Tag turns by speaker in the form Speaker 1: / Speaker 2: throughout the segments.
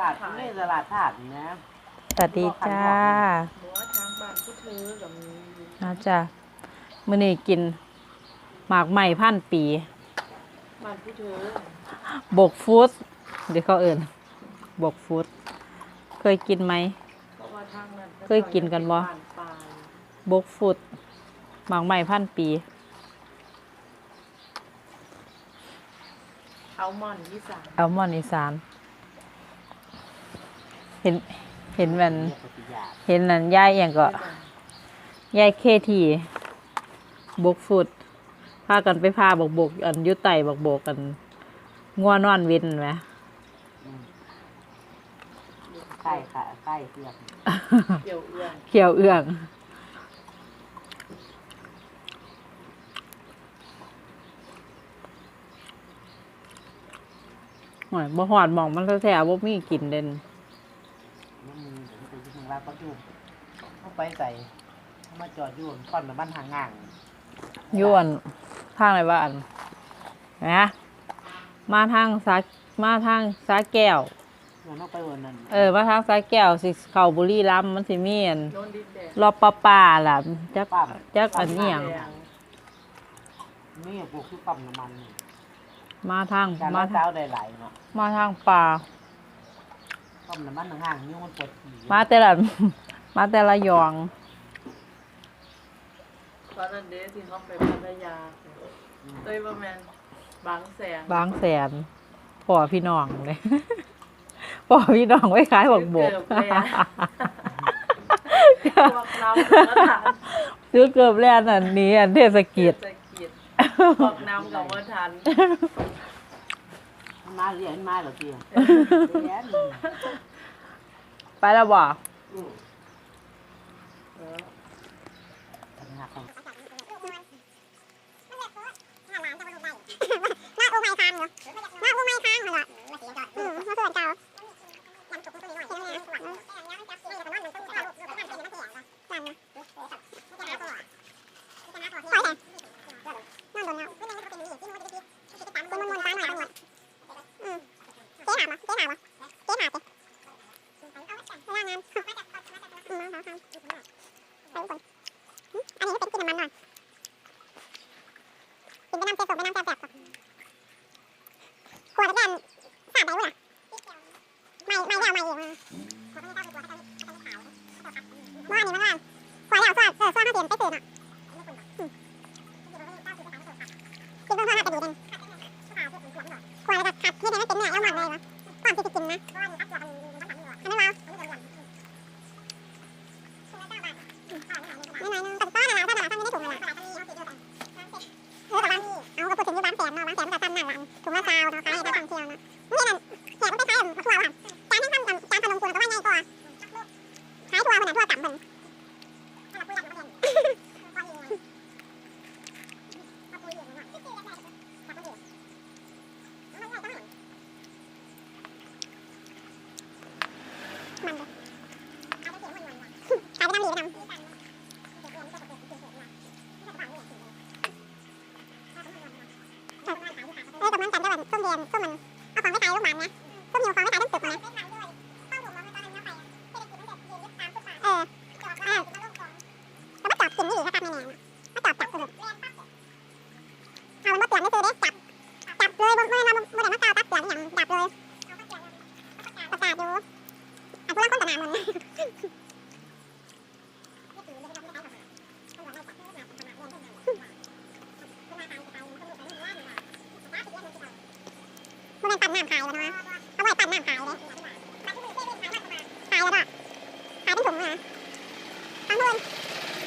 Speaker 1: ตลาดนี่ตลาดธาตุนี่นะ
Speaker 2: สวัสดีจ้า
Speaker 3: หัวทางบ้านผู้เธอกับมี
Speaker 2: นะจ้ามื้อนี้กิน หมากใหม่พันปี
Speaker 3: บ้านผู้เธอบ
Speaker 2: กฟูดเดี๋ยวเขาเอิ่นบกฟูดเคยกินไหม
Speaker 3: เพราะว่าทางนั้น
Speaker 2: เคยกินกันบ่
Speaker 3: บ้านปลาย
Speaker 2: บกฟูดหมากใหม่พันปี
Speaker 3: เอามอนที่สาม
Speaker 2: อัลมอนด์อีสานเห็นเห็นมัน
Speaker 1: เนี่ยปฏิญาณ
Speaker 2: เห็นนั่นยายอหย่างก็ยายเคทีบกฟูดพากันไปพาบกบกอันอยุไตบกบกกันงัวนอนเวินไหม
Speaker 1: ใกล้ค่ะใกล้เทียบ
Speaker 3: เกี่ยวเอื้อง
Speaker 2: เขียวเอื้องหอยบ่หอดหมองมันแท้ๆบ่มีกินเด่น
Speaker 1: นี่มึงเดี๋ยวไป ยึดมึงรับก็อยู่เข้าไปใส่เข้ามาจอดอยู่ก่อนมาบ้านหางง่าง
Speaker 2: ยวนทางไหนบ้านนะมาทางสามาทางสาแก้ว
Speaker 1: เงินเอาไปวันนั้น
Speaker 2: เออมาทางสาแก้วสิเข้าบุรีรัมย์มันสิมีอัน
Speaker 3: โนนดินแดง
Speaker 2: รอบปลาป่าล่ะจักจักอันนี้หยัง
Speaker 3: แดง
Speaker 1: มีปลูกคือปั๊มน้ำมันนี่
Speaker 2: มาทาง
Speaker 1: การ
Speaker 2: มา
Speaker 1: มา
Speaker 2: ทา
Speaker 1: เช้างได้หลายเนาะ
Speaker 2: มาทางป่า
Speaker 1: ปั๊มน้ำมันห่างๆนี่มันปวดขี่
Speaker 2: มาแต่ละ มาแต่ละยอง
Speaker 3: ตอนนั้นเดที่เขาไปพัทยาเอ้ยบ่แมนบางแสน
Speaker 2: บางแสนพ่อพี่น้องเลยพ่อพี่น้องไว้ขายบอกบก
Speaker 3: เกือบเลยอะพวกน้ำกับว่าทาน
Speaker 2: ซื้อเกือบแล้วอันนี้อันเทศกิจ
Speaker 3: เศรษฐกิจพวกน้ำกับว่าทัน
Speaker 1: มันมาเรียนมาเหรอเพียงเรียน
Speaker 2: ไปแล้วบ่
Speaker 3: เออ
Speaker 1: หักของ
Speaker 4: มาอุไมทางเหรอมาอุไมทางเหรออืมมาส่วนเก่าขอยแหละนั่นโดนแล้วคนมันมนตาหน่อยตำรวจอืมเจ๊ถามอะเจ๊ถามอะเจ๊ถามเจ๊ว่างานอืมมาทำไป ทุกคนอันนี้เป็นกินน้ำมันหน่อยกินไปน้ำเจ๊ยบไปน้ำแซ่บแบบขวดแดนสาดไปวะไม่ไม่ได้ไม่เองว่านี่มันว่าขวดแล้วขวดเออขวดห้าเดือนไปเสือน่ะกินเพิ่มห้าไปดีเด่นขวดแล้วก็ขัดที่เด่นไม่เป็นเนื้อแล้วหมดเลยวะก่อนที่จะกินนะอันนี้ว่าไม่ไหนนึงตัดต้อนอะไรถ้าหนาถ้าไม่ได้ถุงเลยเออแต่ว่าเอาก็พูดถึงที่บ้านแสนเนาะบ้านแสนมันก็ตั้งหน้าหลังถุงละซาวเนาะขายให้นักท่องเที่ยวเนาะนี่นั่นแขกมันไปขายแบบทั่วว่ะจานที่ทำจานขนมกูก็ว่าง่ายกว่าขายทั่วคนนั้นทั่วกลับเพิ่น มันเลยขายไปทำดีไปทำ เออกับมันกันด้วยส้มเรียนส้มมันเอาของไปขายลูกหมันนะส้มอยู่ของไปขายต้นตึกนะเออเออแล้วมาจอดกินนี่ครับแม่แม่มาจอดจับเลยเอามันมาเตือนไม่ซื้อเด้จับจับเลยบนบนบนบนมาเกาตักเตือนอย่างจับเลยประกาศอยู่อะผู้รักคนตนามัน มันปั่นน้ำขายแล้วนะเอาไว้ปั่นน้ำขายเลยขายแล้วก็ขายเป็นถุงนะทั้งเพื่อน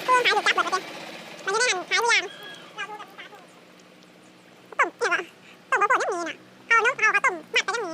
Speaker 4: เพื่อนขายถูกจับหมดเลยมันจะได้หันขายเรียงต้มเนี่ยต้มมะพร้าวยังมีน่ะเอาน้ำเอาข้าวต้มมัดไปยังมี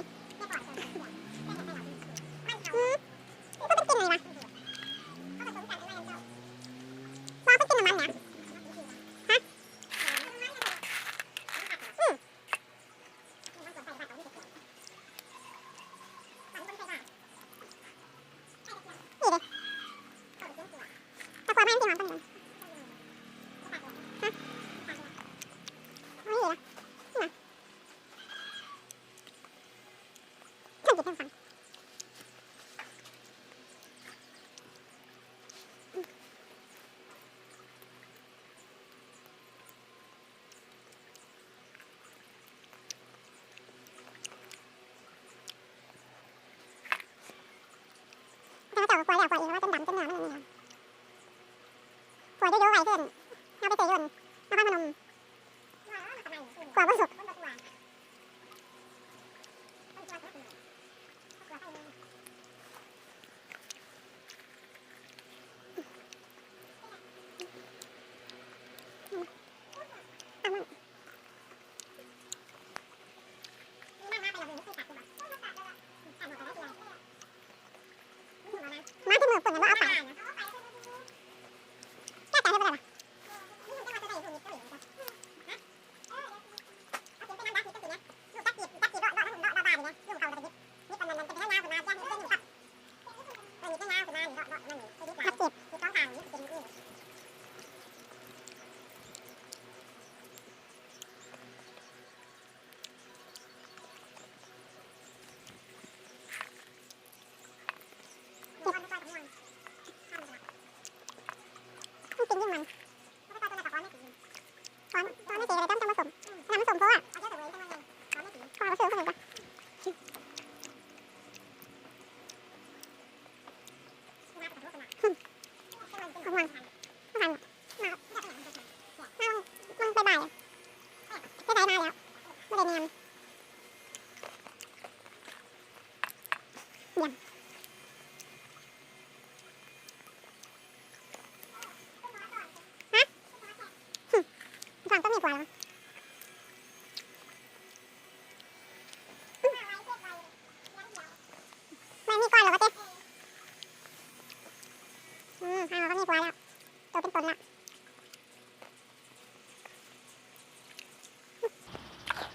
Speaker 4: วยๆเยอะๆไวขึ้นเอาไปเตะยน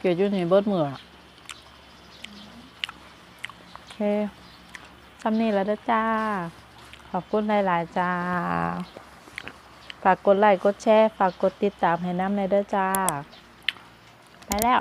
Speaker 4: เกี่
Speaker 2: ยวอยู่ในเบิดมืออโอเคทำนี่แล้วเด้จ้า ขอบคุณหลาย ๆ จ้า ฝากกดไลค์ กดแชร์ ฝากกดติดตามให้น้ำในเด้อจ้า ไปแล้ว